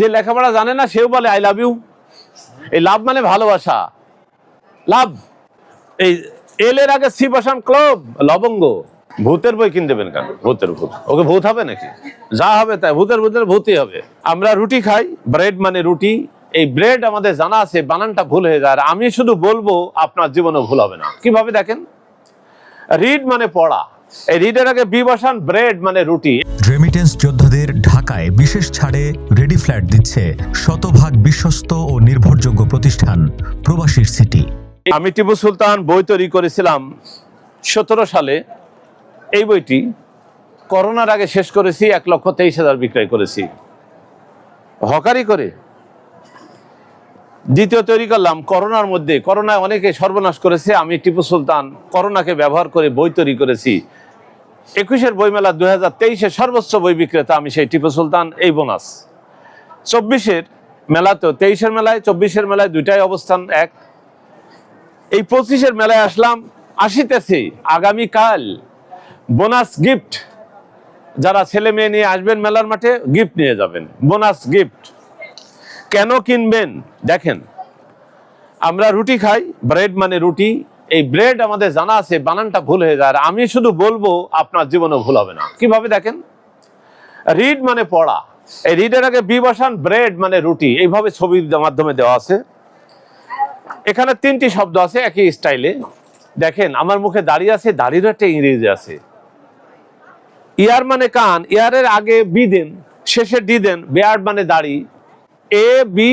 যে লেখাপড়া জানে না, সেও বলে আই লাভ ইউ এই লাভ মানে ভালোবাসা। লাভ। এই এল এর আগে সি বসান ক্লব, লবঙ্গ। ভূতের বই কিনে দেবেন কেন? ভূতের ভূত। ওকে ভূত হবে নাকি? যা হবে তাই, ভূতের ভূতের ভূতই হবে। আমরা রুটি খাই ব্রেড মানে রুটি। এই ব্রেড আমাদের জানা আছে, বানানটা ভুল হয়ে যায়। আর আমি শুধু বলব, আপনার জীবনে ভুল হবে না। কীভাবে দেখেন? রিড মানে পড়া। এই রিডের আগে বি বসান ব্রেড মানে রুটি। রেমিটেন্স যোদ্ধাদের ঢাকায় বিশেষ ছাড়ে রেডি ফ্ল্যাট দিচ্ছে শতভাগ বিশ্বস্ত ও নির্ভরযোগ্য প্রতিষ্ঠান, প্রবাসীর সিটি। আমি টিপু সুলতান, বই তৈরি করেছিলাম সতেরো সালে। এই বইটি করোনার আগে শেষ করেছি, এক লক্ষ তেইশ হাজার বিক্রয় করেছি। হকারি করে দ্বিতীয় তৈরি করলাম করোনার মধ্যে। করোনায় অনেকে সর্বনাশ করেছে, আমি টিপু সুলতান, করোনাকে ব্যবহার করে বই তৈরি করেছি। একুশের বইমেলা দুই হাজার তেইশে সর্বোচ্চ বই বিক্রেতা আমি সেই টিপু সুলতান, এই বোনাস। চব্বিশের মেলাতেও, তেইশের মেলায়, চব্বিশের মেলায় দুইটাই অবস্থান এক। এই পঁচিশের মেলায় আসলাম, আসিতেছি আগামীকাল বোনাস গিফট। যারা ছেলে মেয়ে নিয়ে আসবেন মেলার মাঠে, গিফট নিয়ে যাবেন। Bonus gift. কেন কিনবেন? দেখেন, আমরা রুটি খাই, ব্রেড মানে রুটি এই ব্রেড আমাদের জানা আছে, বানানটা ভুল হয়ে যায়, আর আমি শুধু বলব, আপনার জীবনে ভুল হবে না। কীভাবে দেখেন? রিড মানে পড়া। এই রিডের আগে বি বসান ব্রেড মানে রুটি, এইভাবে ছবির মাধ্যমে দেওয়া আছে। এখানে তিনটি শব্দ আছে, একই স্টাইলে দেখেন, আমার মুখে দাড়ি আছে, দাড়িরও একটা ইংরেজি আছে। ইয়ার মানে কান, ইয়ারের আগে বি দেন, শেষে ডি দেন বেয়ার্ড মানে দাড়ি। A, B,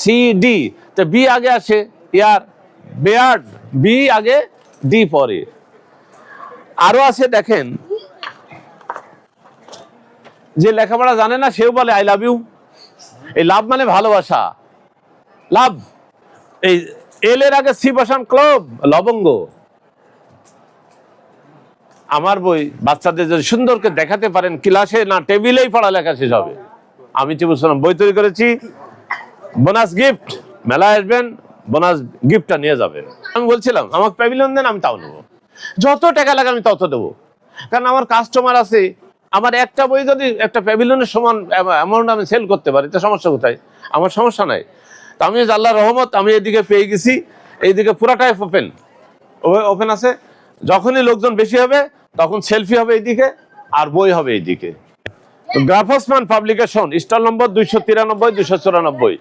C, D. তো বি আগে আসে, ইয়ার, বেয়ার্ড। বি আগে, ডি পরে। আরও আছে, দেখেন। যে লেখাপড়া জানে না, সেও বলে আই লাভ ইউ এই লাভ মানে ভালোবাসা। লাভ। এই এল এর আগে সি বসান, ক্লব, লবঙ্গ। আমার বই, বাচ্চাদের যদি সুন্দর করে দেখাতে পারেন, ক্লাসে না টেবিলেই পড়ালেখা শেষ হবে। আমি সুলতান বই তৈরি করেছি। বোনাস গিফট মেলা আসবেন। বোনাস গিফটটা নিয়ে যাবে। আমি বলছিলাম, আমাকে প্যাভিলিয়ন দেন, আমি তাও নেব। যত টাকা লাগে আমি তত দেবো। কারণ আমার কাস্টমার আছে, আমার একটা বই যদি একটা প্যাভিলিয়নের সমান অ্যামাউন্ট আমি সেল করতে পারি, তো সমস্যা কোথায়? আমার সমস্যা নাই। তো আমি আল্লাহ রহমত, আমি এদিকে পেয়ে গেছি, এইদিকে পুরাটাই ওপেন ওপেন আছে। যখনই লোকজন বেশি হবে, তখন সেলফি হবে এইদিকে, আর বই হবে এইদিকে। গ্রাফসমান পাবলিকেশন স্টল নম্বর দুইশো তিরানব্বই, দুইশো চুরানব্বই।